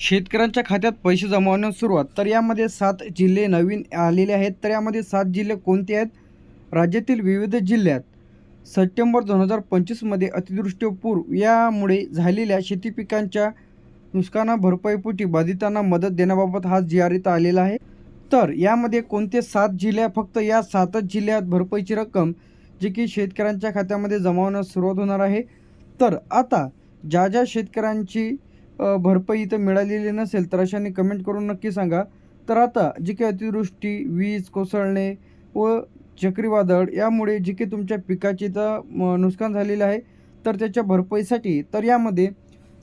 शेतकऱ्यांच्या खात्यात पैसे जमावण्यास सुरुवात. तर यामध्ये सात जिल्हे नवीन आलेले आहेत. तर यामध्ये सात जिल्हे कोणते आहेत? राज्यातील विविध जिल्ह्यात सप्टेंबर दोन हजार पंचवीसमध्ये अतिवृष्टी पूर. यामुळे झालेल्या शेती पिकांच्या नुकसाना भरपाईपोटी बाधितांना मदत देण्याबाबत हा जी आर आलेला आहे. तर यामध्ये कोणते सात जिल्हे फक्त या सातच जिल्ह्यात भरपाईची रक्कम जी की शेतकऱ्यांच्या खात्यामध्ये जमावण्यास सुरुवात होणार आहे. तर आता ज्या ज्या शेतकऱ्यांची भरपाई इथं मिळालेली नसेल तर अशांनी कमेंट करून नक्की सांगा. तर आता जी काही अतिवृष्टी वीज कोसळणे व चक्रीवादळ यामुळे जे काही तुमच्या पिकाचे तर म, नुकसान झालेलं आहे तर त्याच्या भरपाईसाठी तर यामध्ये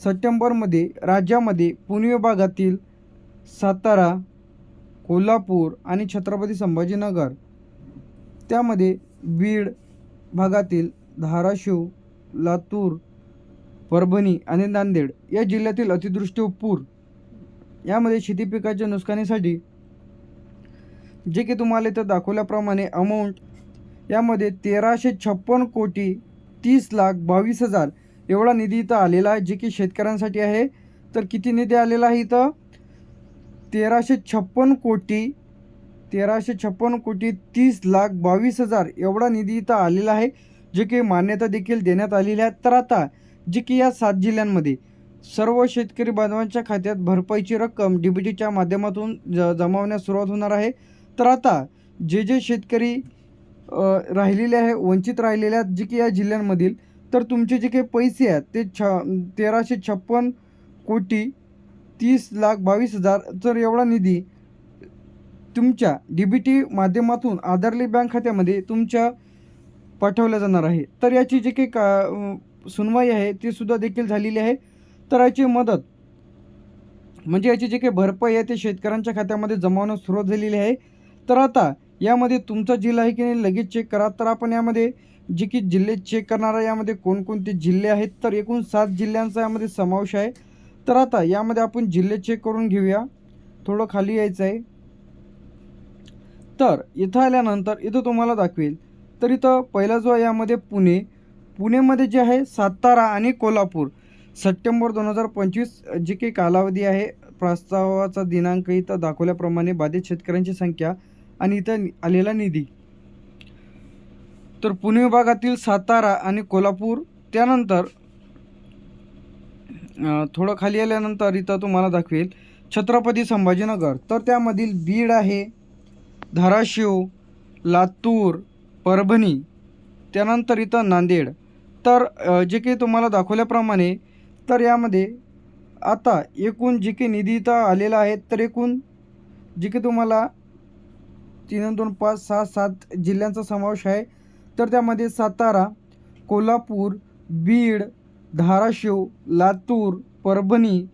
सप्टेंबरमध्ये राज्यामध्ये पुणे विभागातील सातारा कोल्हापूर आणि छत्रपती संभाजीनगर त्यामध्ये बीड भागातील धाराशिव लातूर परभणी आणि नांदेड या जिल्ह्यातील अतिदृष्टी व पूर. यामध्ये शेती पिकाच्या नुकसानीसाठी जे की तुम्हाला इथं दाखवल्याप्रमाणे अमाऊंट यामध्ये तेराशे छप्पन कोटी तीस लाख बावीस हजार एवढा निधी इथं आलेला आहे जे की शेतकऱ्यांसाठी आहे. तर किती निधी आलेला आहे इथं? तेराशे छप्पन कोटी तेराशे छप्पन कोटी तीस लाख बावीस हजार एवढा निधी इथं आलेला आहे जे की मान्यता देखील देण्यात आलेली आहे. तर आता जी की या सात जिल्ह्यांमध्ये सर्व शेतकरी बांधवांच्या खात्यात भरपाईची रक्कम डी बी टीच्या माध्यमातून ज जमावण्यास सुरुवात होणार आहे. तर आता जे जे शेतकरी राहिलेले आहे वंचित राहिलेले आहेत जे की या जिल्ह्यांमधील तर तुमचे जे काही पैसे आहेत ते छ तेराशे छप्पन कोटी तीस लाख बावीस हजार तर एवढा निधी तुमच्या डी बी टी माध्यमातून आधारली बँक खात्यामध्ये तुमच्या पाठवल्या जाणार आहे. तर याची जे काही का सुनवाई आहे ती सुद्धा देखील झालेली आहे. तर याची मदत. म्हणजे याची जी काही भरपाई आहे ते शेतकऱ्यांच्या खात्यामध्ये जमावण्यास सुरुवात झालेली आहे. तर आता यामध्ये तुमचा जिल्हा आहे की नाही लगेच चेक करा. तर आपण यामध्ये जे की जिल्हे चेक करणार आहे यामध्ये कोणकोणते जिल्हे आहेत? तर एकूण सात जिल्ह्यांचा यामध्ये समावेश आहे. तर आता यामध्ये आपण जिल्हे चेक करून घेऊया. थोडं खाली यायचं आहे. तर इथं आल्यानंतर इथं तुम्हाला दाखवेल. तर इथं पहिला जो आहे यामध्ये पुणे पुणेमध्ये जे आहे सातारा आणि कोल्हापूर सप्टेंबर दोन हजार पंचवीस जे काही कालावधी आहे प्रस्तावाचा दिनांक इथं दाखवल्याप्रमाणे बाधित शेतकऱ्यांची संख्या आणि इथं आलेला निधी. तर पुणे विभागातील सातारा आणि कोल्हापूर त्यानंतर थोडं खाली आल्यानंतर इथं तुम्हाला दाखवेल छत्रपती संभाजीनगर. तर त्यामधील बीड आहे धाराशिव लातूर परभणी त्यानंतर इथं नांदेड. तर जे काही तुम्हाला दाखवल्याप्रमाणे तर यामध्ये आता एकूण जे काही निधी इथं आलेला आहे तर एकूण जे काही तुम्हाला तीन दोन पाच सहा सात जिल्ह्यांचा समावेश आहे तर त्यामध्ये सातारा कोल्हापूर बीड धाराशिव लातूर परभणी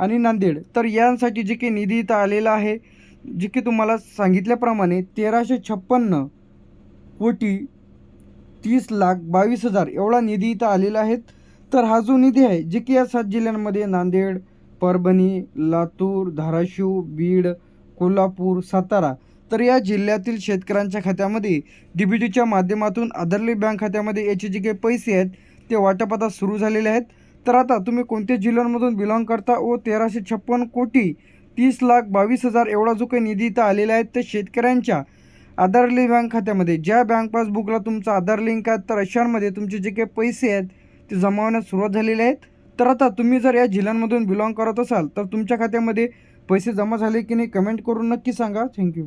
आणि नांदेड. तर यांसाठी जे काही निधी इथं आलेला आहे जे की तुम्हाला सांगितल्याप्रमाणे तेराशे छप्पन्न कोटी तीस लाख बावीस हजार एवढा निधी इथं आलेला आहे तर हा जो निधी आहे जे की या सात जिल्ह्यांमध्ये नांदेड परभणी लातूर धाराशिव बीड कोल्हापूर सातारा तर या जिल्ह्यातील शेतकऱ्यांच्या खात्यामध्ये डी बी टीच्या माध्यमातून आदरली बँक खात्यामध्ये याचे जे काही पैसे आहेत ते वाटप आता सुरू झालेले आहेत. तर आता तुम्ही कोणत्या जिल्ह्यांमधून बिलॉंग करता? व तेराशे छप्पन कोटी तीस लाख बावीस हजार एवढा जो काही निधी इथं आलेला आहे ते शेतकऱ्यांच्या आधार लिंक बँक खात्यामध्ये. ज्या बँक पासबुकला तुमचा आधार लिंक आहे तर अशांमध्ये तुमचे जे काही पैसे आहेत ते जमावण्यास सुरुवात झालेले आहेत तर आता तुम्ही जर या जिल्ह्यांमधून बिलॉंग करत असाल तर तुमच्या खात्यामध्ये पैसे जमा झाले की नाही कमेंट करून नक्की सांगा. थँक्यू